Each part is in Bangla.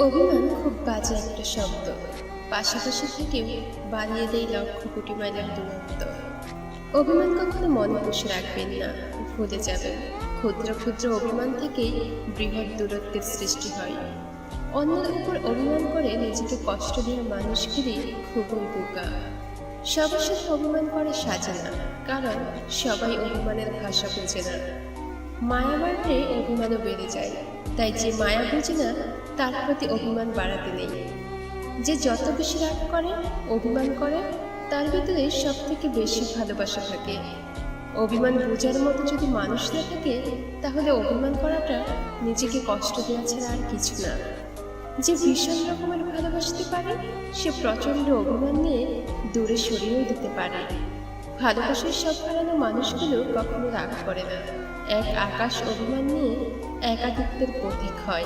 অভিমান খুব বাজে একটা শব্দ। পাশাপাশি থেকেও বাড়িয়ে দেয় লক্ষ কোটি মাইলের দূরত্ব। অভিমান কখনো মনে বসে রাখবেন না, ভুলে যাবেন। ক্ষুদ্র ক্ষুদ্র অভিমান থেকেই বৃহৎ দূরত্বের সৃষ্টি হয়। অন্যের উপর অভিমান করে নিজেকে কষ্ট দেওয়া মানুষগুলি খুবই বোকা। সবার সাথে অভিমান করে সাজে না, কারণ সবাই অভিমানের ভাষা বোঝে না। মায়া বাড়লে অভিমানও বেড়ে যায়। তাই যে মায়া বোঝে না, তার প্রতি অভিমান বাড়াতে নেই। যে যত বেশি রাগ করে, অভিমান করে, তার ভিতরে সব থেকে বেশি ভালোবাসা থাকে। অভিমান বোঝার মতো যদি মানুষ না থাকে, তাহলে অভিমান করাটা নিজেকে কষ্ট দেওয়া ছাড়া আর কিছু না। যে ভীষণ রকমের ভালোবাসতে পারে, সে প্রচণ্ড অভিমান নিয়ে দূরে সরিয়েও দিতে পারে। ভালোবাসার সব হারানো মানুষগুলো কখনো রাগ করে না। এক আকাশ অভিমান নিয়ে একাকিত্বের প্রতীক হয়।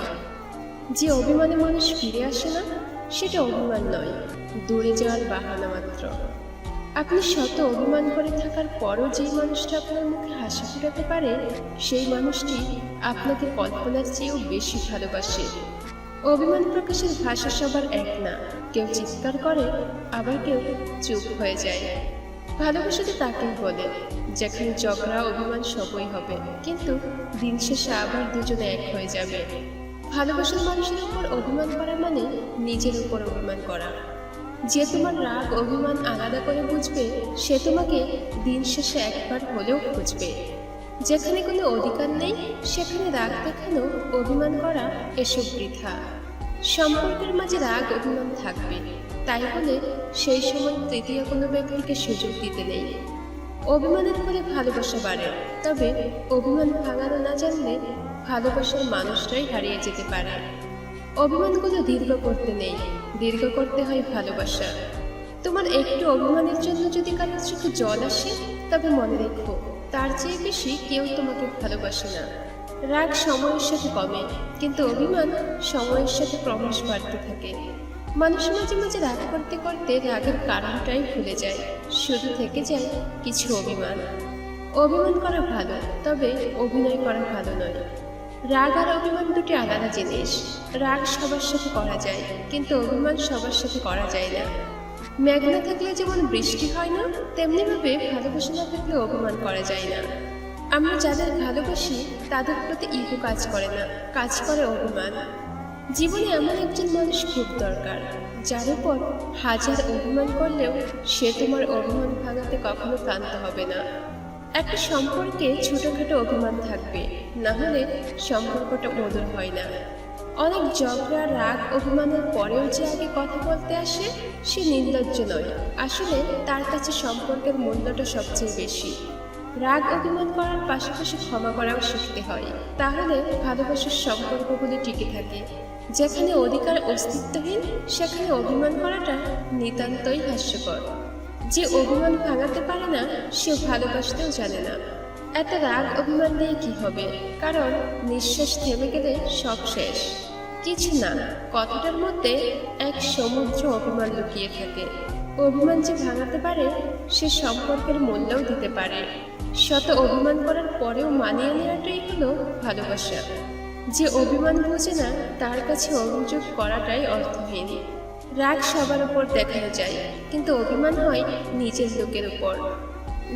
যে অভিমানে মানুষ ফিরে আসে না, সেটা অভিমান নয়, দূরে যাওয়ার বাহানা মাত্র। আপনি শত অভিমান করে থাকার পরও যেই মানুষটা আপনার মুখে হাসি ফোটাতে পারে, সেই মানুষটি আপনাকে কল্পনার চেয়েও বেশি ভালোবাসে। অভিমান প্রকাশের ভাষা সবার এক না, কেউ চিৎকার করে, আবার কেউ চুপ হয়ে যায়। ভালোবাসা তো তাকেই বলে, যেখানে ঝগড়া, অভিমান সবই হবে। কিন্তু দিন শেষে আবার দুজনে এক হয়ে যাবে। ভালোবাসার মানুষের উপর অভিমান করা মানে নিজের উপর অভিমান করা। যে তোমার রাগ, অভিমান আলাদা করে বুঝবে, সে তোমাকে দিন শেষে একবার হলেও খুঁজবে। যেখানে কোনো অধিকার নেই, সেখানে রাগ দেখানো, অভিমান করা এসব বৃথা। সম্পর্কের মাঝে রাগ, অভিমান থাকবে। তাই বলে সেই সময় তৃতীয় কোনো ব্যক্তিকে সুযোগ দিতে নেই। অভিমানের ফলে ভালোবাসা বাড়ে। তবে অভিমান ভাঙানো না জানলে ভালোবাসার মানুষটাই হারিয়ে যেতে পারে। অভিমানগুলো দীর্ঘ করতে নেই। দীর্ঘ করতে হয় ভালোবাসা। তোমার একটু অভিমানের জন্য যদি কারোর চোখে জল আসে, তবে মনে রেখো, তার চেয়ে বেশি কেউ তোমাকে ভালোবাসে না। রাগ সময়ের সাথে কমে, কিন্তু অভিমান সময়ের সাথে ক্রমশ বাড়তে থাকে। মানুষ মাঝে মাঝে রাগ করতে করতে রাগের কারণটাই ভুলে যায়। শুধু থেকে যায় কিছু অভিমান। অভিমান করা ভালো, তবে অভিনয় করা ভালো নয়। রাগ আর অভিমান দুটি আলাদা জিনিস। রাগ সবার সাথে করা যায়, কিন্তু অভিমান সবার সাথে করা যায় না। মেঘ না থাকলে যেমন বৃষ্টি হয় না, তেমনিভাবে ভালোবাসা না থাকলে অভিমান করা যায় না। আমরা যাদের ভালোবাসি, তাদের প্রতি ইগো কাজ করে না, কাজ করে অভিমান। জীবনে এমন একজন মানুষ খুব দরকার, যার উপর হাজার অভিমান করলেও সে তোমার অভিমান ভাঙাতে কখনো ক্লান্ত হবে না। একটা সম্পর্কে ছোটোখাটো অভিমান থাকবে, না হলে সম্পর্কটা মধুর হয় না। অনেক ঝগড়া, রাগ, অভিমানের পরেও যে আগে কথা বলতে আসে, সে নির্লজ্জ নয়। আসলে তার কাছে সম্পর্কের মূল্যটা সবচেয়ে বেশি। রাগ অভিমান করার পাশাপাশি ক্ষমা করাও শিখতে হয়। তাহলে ভালোবাসার সম্পর্কগুলি টিকে থাকে। যেখানে অধিকার অস্তিত্বহীন, সেখানে অভিমান করাটা নিতান্তই হাস্যকর। যে অভিমান ভাঙাতে পারে না, সে ভালোবাসতেও জানে না। এত রাগ অভিমান দিয়ে কি হবে? কারণ নিঃশ্বাস থেমে গেলে সব শেষ। কিছু না, কথাটার মধ্যে এক সমুদ্র অভিমান লুকিয়ে থাকে। অভিমান যে ভাঙাতে পারে, সে সম্পর্কের মূল্যও দিতে পারে। শত অভিমান করার পরেও মানিয়ে নেওয়াটাই হলো ভালোবাসা। যে অভিমান বোঝে না, তার কাছে অভিযোগ করাটাই অর্থহীন। রাগ সবার উপর দেখানো যায়, কিন্তু অভিমান হয় নিজের লোকের উপর।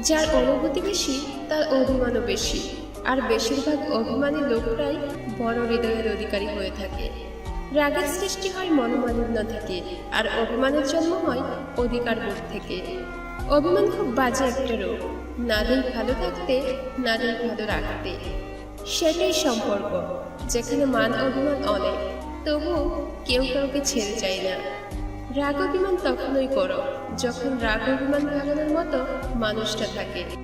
যার অনুভূতি বেশি, তার অভিমানও বেশি। আর বেশিরভাগ অভিমানী লোকরাই বড় হৃদয়ের অধিকারী হয়ে থাকে। রাগের সৃষ্টি হয় মনোমালিন্য থেকে আর অভিমানের জন্ম হয় অধিকার বোধ থেকে। অভিমান খুব বাজে একটা রোগ। না দেই ভালো থাকতে না দেই ভালো রাখতে। সেটাই সম্পর্ক, যেখানে মান অভিমান অনেক, তবুও কেউ কাউকে ছেড়ে যায় না। রাগ অভিমান তখনই করো, যখন রাগ অভিমান ভাঙানোর মতো মানুষটা থাকে।